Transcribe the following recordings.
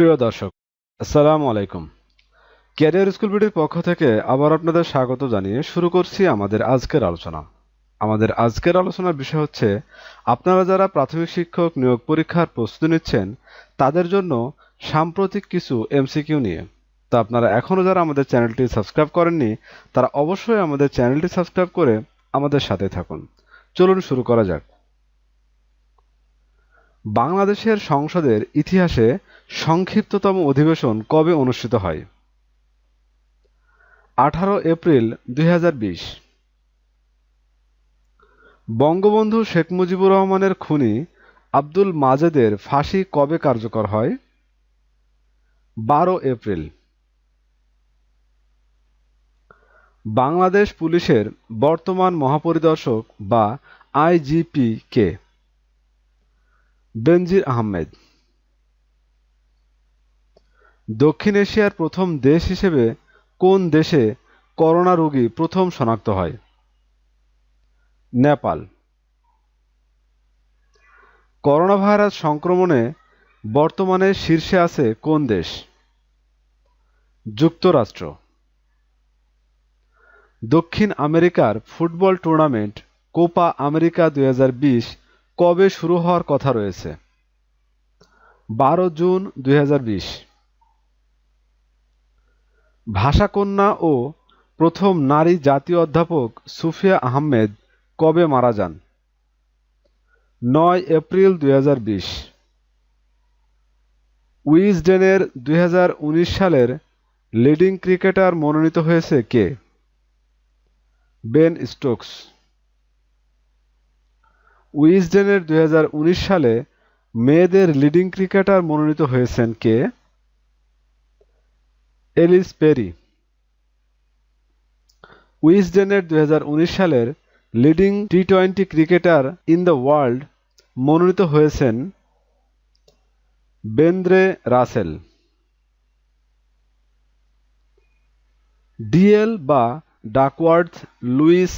প্রিয় দর্শক, আসসালামু আলাইকুম। ক্যারিয়ার স্কুল বিডির পক্ষ থেকে আবার আপনাদের স্বাগত জানিয়ে শুরু করছি আমাদের আজকের আলোচনা। আমাদের আজকের আলোচনার বিষয় হচ্ছে, আপনারা যারা প্রাথমিক শিক্ষক নিয়োগ পরীক্ষার প্রস্তুতি নিচ্ছেন, তাদের জন্য সাম্প্রতিক কিছু এমসিকিউ নিয়ে। তো আপনারা এখনও যারা আমাদের চ্যানেলটি সাবস্ক্রাইব করেননি, তারা অবশ্যই আমাদের চ্যানেলটি সাবস্ক্রাইব করে আমাদের সাথে থাকুন। চলুন শুরু করা যাক। বাংলাদেশের সংসদের ইতিহাসে সংক্ষিপ্ততম অধিবেশন কবে অনুষ্ঠিত হয়? আঠারো এপ্রিল দুই হাজার বিশ। বঙ্গবন্ধু শেখ মুজিবুর রহমানের খুনি আব্দুল মাজেদের ফাঁসি কবে কার্যকর হয়? বারো এপ্রিল। বাংলাদেশ পুলিশের বর্তমান মহাপরিদর্শক বা আইজিপি কে? বেনজির আহমেদ। দক্ষিণ এশিয়ার প্রথম দেশ হিসেবে কোন দেশে করোনা রোগী প্রথম শনাক্ত হয়? নেপাল। করোনা ভাইরাস সংক্রমণে বর্তমানে শীর্ষে আছে কোন দেশ? যুক্তরাষ্ট্র। দক্ষিণ আমেরিকার ফুটবল টুর্নামেন্ট কোপা আমেরিকা দুই হাজার বিশ কবে শুরু হওয়ার কথা রয়েছে? বারো জুন দুই হাজার বিশ। ভাষাকন্যা ও প্রথম নারী জাতীয় অধ্যাপক সুফিয়া আহমেদ কবে মারা যান? নয় এপ্রিল দুই উইজডেনের দুই সালের লিডিং ক্রিকেটার মনোনীত হয়েছে কে? Ben Stokes. উইজডেনের দুই সালে মেয়েদের লিডিং ক্রিকেটার মনোনীত হয়েছেন কে? Alice peri. উইজডেনের দুই সালের leading T twenty cricketer in the world মনোনীত হয়েছেন বেন্দ্রে রাসেল। ডিএল বা ডাকওয়ার্থ লুইস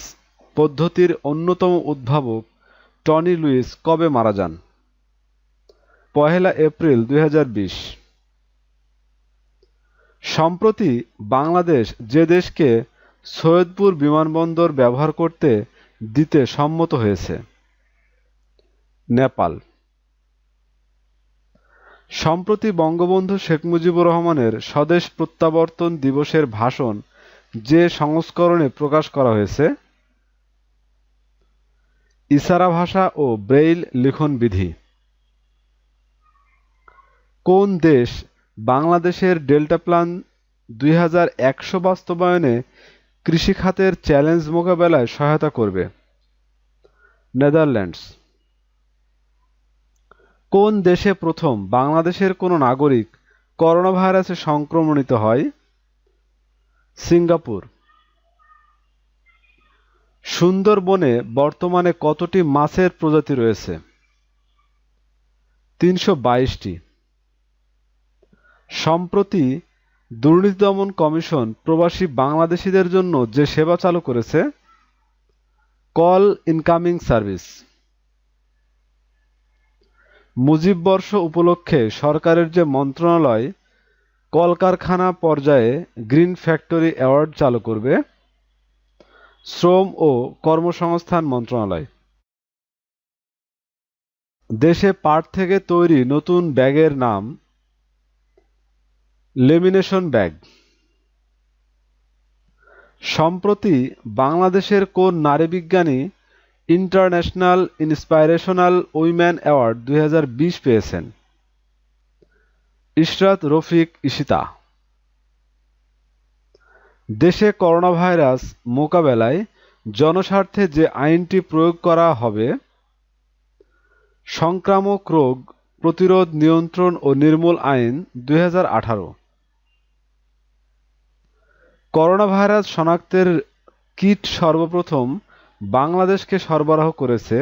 পদ্ধতির অন্যতম উদ্ভাবক টনি লুইস কবে মারা যান? পহেলা এপ্রিল দু হাজার বিশ। সম্প্রতি বাংলাদেশ যে দেশকে সৈয়দপুর বিমানবন্দর ব্যবহার করতে দিতে সম্মত হয়েছে, নেপাল। সম্প্রতি বঙ্গবন্ধু শেখ মুজিবুর রহমানের স্বদেশ প্রত্যাবর্তন দিবসের ভাষণ যে সংস্করণে প্রকাশ করা হয়েছে, ইশারা ভাষা ও ব্রেইল লিখন বিধি। কোন দেশ বাংলাদেশের ডেল্টা প্ল্যান দুই হাজার একশো বাস্তবায়নে কৃষিখাতের চ্যালেঞ্জ মোকাবেলায় সহায়তা করবে। নেদারল্যান্ডস। কোন দেশে প্রথম বাংলাদেশের কোনো নাগরিক করোনা ভাইরাসে সংক্রমণিত হয়? সিঙ্গাপুর। সুন্দরবনে বর্তমানে কতটি মাছের প্রজাতি রয়েছে? তিনশো বাইশটি। সম্প্রতি দুর্নীতি দমন কমিশন প্রবাসী বাংলাদেশিদের জন্য যে সেবা চালু করেছে, কল ইনকামিং সার্ভিস। মুজিব বর্ষ উপলক্ষে সরকারের যে মন্ত্রণালয়, কলকারখানা পর্যায়ে গ্রিন ফ্যাক্টরি অ্যাওয়ার্ড চালু করবে, শ্রম ও কর্মসংস্থান মন্ত্রণালয়। দেশে পাট থেকে তৈরি নতুন ব্যাগের নাম লেমিনেশন ব্যাগ সম্প্রতি বাংলাদেশের কোন নারী বিজ্ঞানী ইন্টারন্যাশনাল ইন্সপাইরেশনাল উইম্যান অ্যাওয়ার্ড দু হাজার বিশ পেয়েছেন? ইশরাত রফিক ইশিতা দেশে করোনা ভাইরাস মোকাবেলায় জনস্বার্থে যে আইনটি প্রয়োগ করা হবে, সংক্রামক রোগ প্রতিরোধ নিয়ন্ত্রণ ও নির্মূল আইন দু হাজার আঠারো। করোনা ভাইরাস শনাক্তের কিট সর্বপ্রথম বাংলাদেশকে সরবরাহ করেছে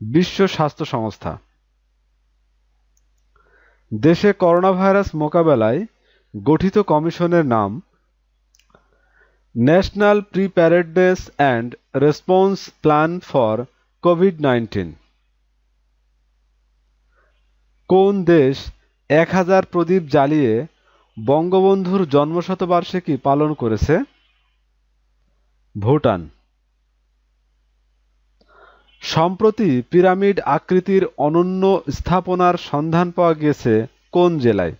বিশ্ব স্বাস্থ্য সংস্থা। দেশে করোনা ভাইরাস মোকাবেলায় গঠিত কমিশনের নাম national preparedness and response plan for COVID nineteen. কোন দেশ এক হাজার প্রদীপ জ্বালিয়ে বঙ্গবন্ধুর জন্মশতবার্ষিকী পালন করেছে ভুটান। সম্প্রতি পিরামিড আকৃতির অনন্য স্থাপনার সন্ধান পাওয়া গিয়েছে কোন জেলায়?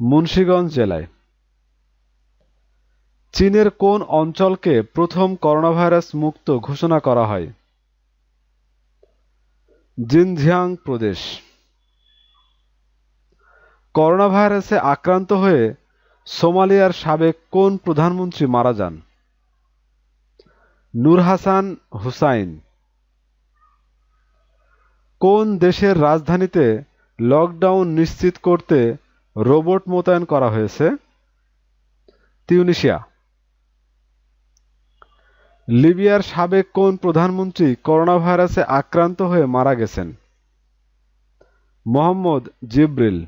মুন্সিগঞ্জ জেলায়। চীনের কোন অঞ্চলকে প্রথম করোনাভাইরাস মুক্ত ঘোষণা করা হয়? জিনঝিয়াং প্রদেশ। করোনা ভাইরাসে আক্রান্ত হয়ে সোমালিয়ার সাবেক কোন প্রধানমন্ত্রী মারা যান? নূর হাসান হুসাইন। কোন দেশের রাজধানীতে লকডাউন নিশ্চিত করতে রোবট মোতায়েন করা হয়েছে? তিউনিশিয়া। লিবিয়ার সাবেক কোন প্রধানমন্ত্রী করোনা ভাইরাসে আক্রান্ত হয়ে মারা গেছেন? মোহাম্মদ জিব্রিল।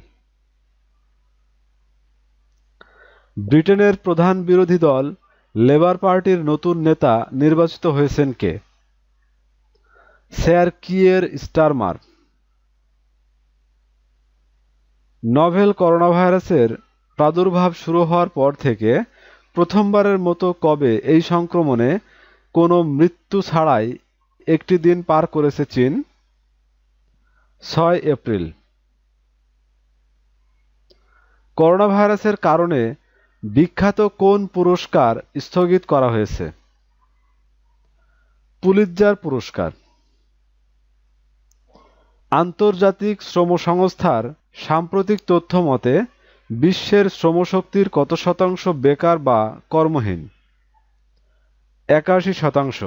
ব্রিটেনের প্রধান বিরোধী দল লেবার পার্টির নতুন নেতা নির্বাচিত হয়েছেন কে? Sir Keir Starmer. Novel corona ভাইরাসের প্রাদুর্ভাব শুরু হওয়ার পর থেকে প্রথমবারের মতো কবে এই সংক্রমণে কোনো মৃত্যু ছাড়াই একটি দিন পার করেছে চীন? ছয় এপ্রিল। করোনা ভাইরাসের কারণে বিখ্যাত কোন পুরস্কার স্থগিত করা হয়েছে? পুলিৎজার পুরস্কার। আন্তর্জাতিক শ্রম সংস্থার সাম্প্রতিক তথ্য মতে, বিশ্বের শ্রমশক্তির কত শতাংশ বেকার বা কর্মহীন? একাশি শতাংশ।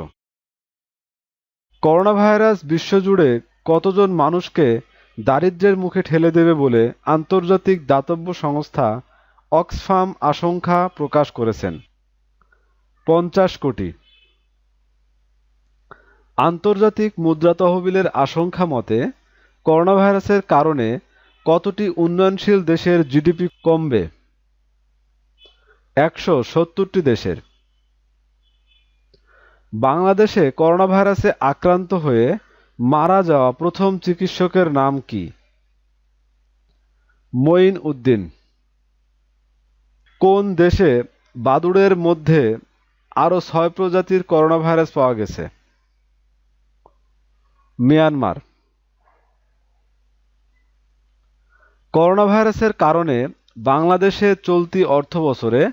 করোনা ভাইরাস বিশ্বজুড়ে কতজন মানুষকে দারিদ্র্যের মুখে ঠেলে দেবে বলে আন্তর্জাতিক দাতব্য সংস্থা অক্সফাম আশঙ্কা প্রকাশ করেছেন। পঞ্চাশ কোটি। আন্তর্জাতিক মুদ্রা তহবিলের আশঙ্কা মতে করোনা ভাইরাসের কারণে কতটি উন্নয়নশীল দেশের জিডিপি কমবে? একশো সত্তরটি দেশের। বাংলাদেশে করোনা ভাইরাসে আক্রান্ত হয়ে মারা যাওয়া প্রথম চিকিৎসকের নাম কি? মঈন উদ্দিন। কোন দেশে বাদুড়ের মধ্যে আরও ছয় প্রজাতির করোনা ভাইরাস পাওয়া গেছে? মিয়ানমার। করোনা ভাইরাসের কারণে বাংলাদেশে চলতি অর্থবছরে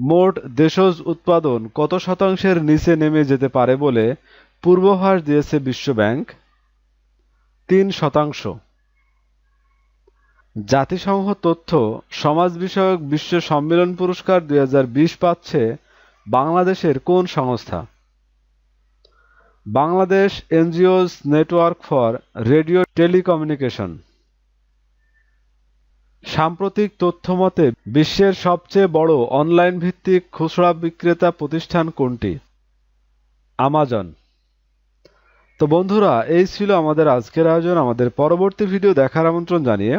মোট দেশজ উৎপাদন কত শতাংশের নিচে নেমে যেতে পারে বলে পূর্বাভাস দিয়েছে বিশ্বব্যাংক? তিন শতাংশ। জাতিসংঘ তথ্য সমাজ বিষয়ক বিশ্ব সম্মেলন পুরস্কার দুই পাচ্ছে বাংলাদেশের কোন সংস্থা? Bangladesh NGOs network for radio telecommunication. সাম্প্রতিক তথ্যমতে, বিশ্বের সবচেয়ে বড় অনলাইন ভিত্তিক খুচরা বিক্রেতা প্রতিষ্ঠান কোনটি? আমাজন। তো বন্ধুরা, এই ছিল আমাদের আজকের আয়োজন। আমাদের পরবর্তী ভিডিও দেখার আমন্ত্রণ জানিয়ে